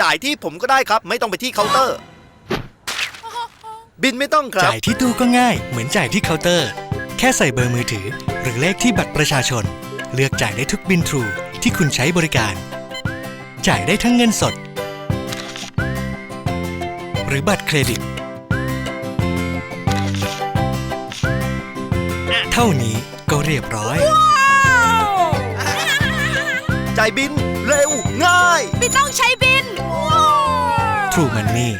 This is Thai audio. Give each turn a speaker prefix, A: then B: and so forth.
A: จ่ายที่ผมก็ได้ครับ ไม่ต้องไปที่เคาน์เตอร์ บินไม่ต้องครับ
B: จ่ายที่ตู้ก็ง่าย เหมือนจ่ายที่เคาน์เตอร์ แค่ใส่เบอร์มือถือ หรือเลขที่บัตรประชาชน เลือกจ่ายได้ทุกบินทรูที่คุณใช้บริการ จ่ายได้ทั้งเงินสด หรือบัตรเครดิต เท่านี้ก็เรียบร้อย
A: จ่ายบินเร็วง่าย
C: ไม่ต้องใช้บิน
B: True Money